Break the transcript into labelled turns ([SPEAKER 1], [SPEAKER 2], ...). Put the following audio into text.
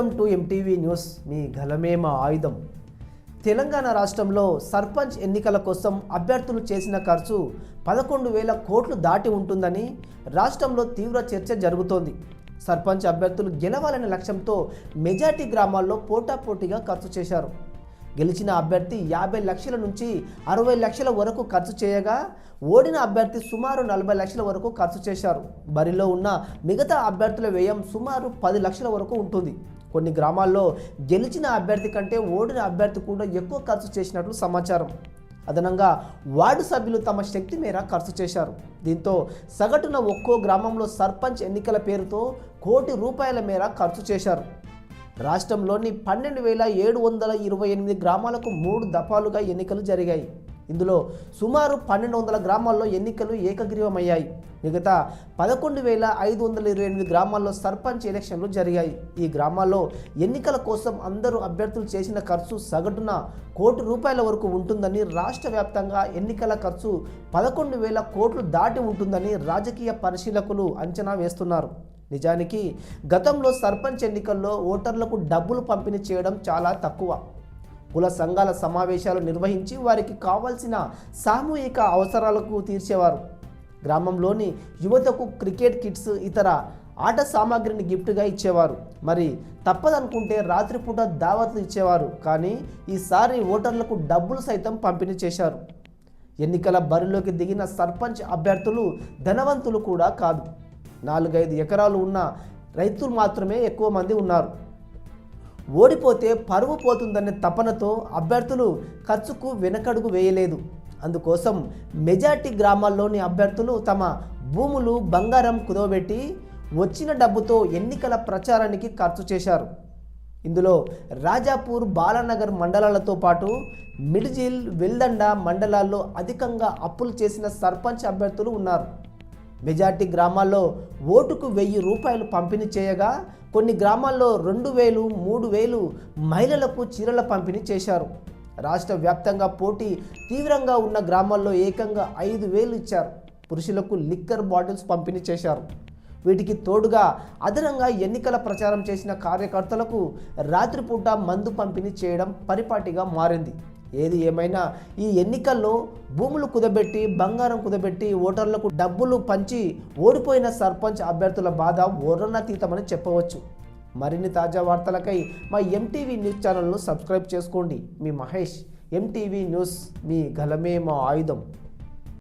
[SPEAKER 1] Welcome to MTV news మీ గలమేమ ఆయుధం. తెలంగాణ రాష్ట్రంలో సర్పంచ్ ఎన్నికల కోసం అభ్యర్థులు చేసిన ఖర్చు పదకొండు వేల కోట్లు దాటి ఉంటుందని రాష్ట్రంలో తీవ్ర చర్చ జరుగుతోంది. సర్పంచ్ అభ్యర్థులు గెలవాలనే లక్ష్యంతో మెజార్టీ గ్రామాల్లో పోటాపోటీగా ఖర్చు చేశారు. గెలిచిన అభ్యర్థి యాభై లక్షల నుంచి అరవై లక్షల వరకు ఖర్చు చేయగా ఓడిన అభ్యర్థి సుమారు నలభై లక్షల వరకు ఖర్చు చేశారు. బరిలో ఉన్న మిగతా అభ్యర్థుల వ్యయం సుమారు పది లక్షల వరకు ఉంటుంది. కొన్ని గ్రామాల్లో గెలిచిన అభ్యర్థి కంటే ఓడిన అభ్యర్థి కూడా ఎక్కువ ఖర్చు చేసినట్లు సమాచారం. అదనంగా వార్డు సభ్యులు తమ శక్తి మేర ఖర్చు చేశారు. దీంతో సగటున ఒక్కో గ్రామంలో సర్పంచ్ ఎన్నికల పేరుతో కోటి రూపాయల మేర ఖర్చు చేశారు. రాష్ట్రంలోని పన్నెండు వేల ఏడు వందల ఇరవై ఎనిమిది గ్రామాలకు మూడు దఫాలుగా ఎన్నికలు జరిగాయి. ఇందులో సుమారు పన్నెండు వందల గ్రామాల్లో ఎన్నికలు ఏకగ్రీవమయ్యాయి. మిగతా పదకొండు వేల ఐదు వందల ఇరవై ఎనిమిది గ్రామాల్లో సర్పంచ్ ఎలక్షన్లు జరిగాయి. ఈ గ్రామాల్లో ఎన్నికల కోసం అందరూ అభ్యర్థులు చేసిన ఖర్చు సగటున కోటి రూపాయల వరకు ఉంటుందని రాష్ట్ర వ్యాప్తంగా ఎన్నికల ఖర్చు పదకొండు వేల కోట్లు దాటి ఉంటుందని రాజకీయ పరిశీలకులు అంచనా వేస్తున్నారు. నిజానికి గతంలో సర్పంచ్ ఎన్నికల్లో ఓటర్లకు డబ్బులు పంపిణీ చేయడం చాలా తక్కువ. కుల సంఘాల సమావేశాలు నిర్వహించి వారికి కావాల్సిన సామూహిక అవసరాలకు తీర్చేవారు. గ్రామంలోని యువతకు క్రికెట్ కిట్స్ ఇతర ఆట సామాగ్రిని గిఫ్ట్గా ఇచ్చేవారు. మరి తప్పదనుకుంటే రాత్రిపూట దావత్లు ఇచ్చేవారు. కానీ ఈసారి ఓటర్లకు డబ్బులు సైతం పంపిణీ చేశారు. ఎన్నికల బరిలోకి దిగిన సర్పంచ్ అభ్యర్థులు ధనవంతులు కూడా కాదు. నాలుగైదు ఎకరాలు ఉన్న రైతులు మాత్రమే ఎక్కువ మంది ఉన్నారు. ఓడిపోతే పరువు పోతుందనే తపనతో అభ్యర్థులు ఖర్చుకు వెనకడుగు వేయలేదు. అందుకోసం మెజార్టీ గ్రామాల్లోని అభ్యర్థులు తమ భూములు బంగారం కుదవబెట్టి వచ్చిన డబ్బుతో ఎన్నికల ప్రచారానికి ఖర్చు చేశారు. ఇందులో రాజాపూర్ బాలానగర్ మండలాలతో పాటు మిడిజిల్ వెల్దండ మండలాల్లో అధికంగా అప్పులు చేసిన సర్పంచ్ అభ్యర్థులు ఉన్నారు. మెజార్టీ గ్రామాల్లో ఓటుకు వెయ్యి రూపాయలు పంపిణీ చేయగా కొన్ని గ్రామాల్లో రెండు వేలు మూడు వేలు మహిళలకు చీరల పంపిణీ చేశారు. రాష్ట్ర వ్యాప్తంగా పోటీ తీవ్రంగా ఉన్న గ్రామాల్లో ఏకంగా ఐదు వేలు ఇచ్చారు. పురుషులకు లిక్కర్ బాటిల్స్ పంపిణీ చేశారు. వీటికి తోడుగా అదనంగా ఎన్నికల ప్రచారం చేసిన కార్యకర్తలకు రాత్రిపూట మందు పంపిణీ చేయడం పరిపాటిగా మారింది. ఏది ఏమైనా ఈ ఎన్నికల్లో భూములు కుదబెట్టి బంగారం కుదబెట్టి ఓటర్లకు డబ్బులు పంచి ఓడిపోయిన సర్పంచ్ అభ్యర్థుల బాధ ఓరన్నతీతమని చెప్పవచ్చు. మరిన్ని తాజా వార్తలకై మా ఎంటీవీ న్యూస్ ఛానల్ను సబ్స్క్రైబ్ చేసుకోండి. మీ మహేష్ ఎంటీవీ న్యూస్ మీ గలమే మా ఆయుధం.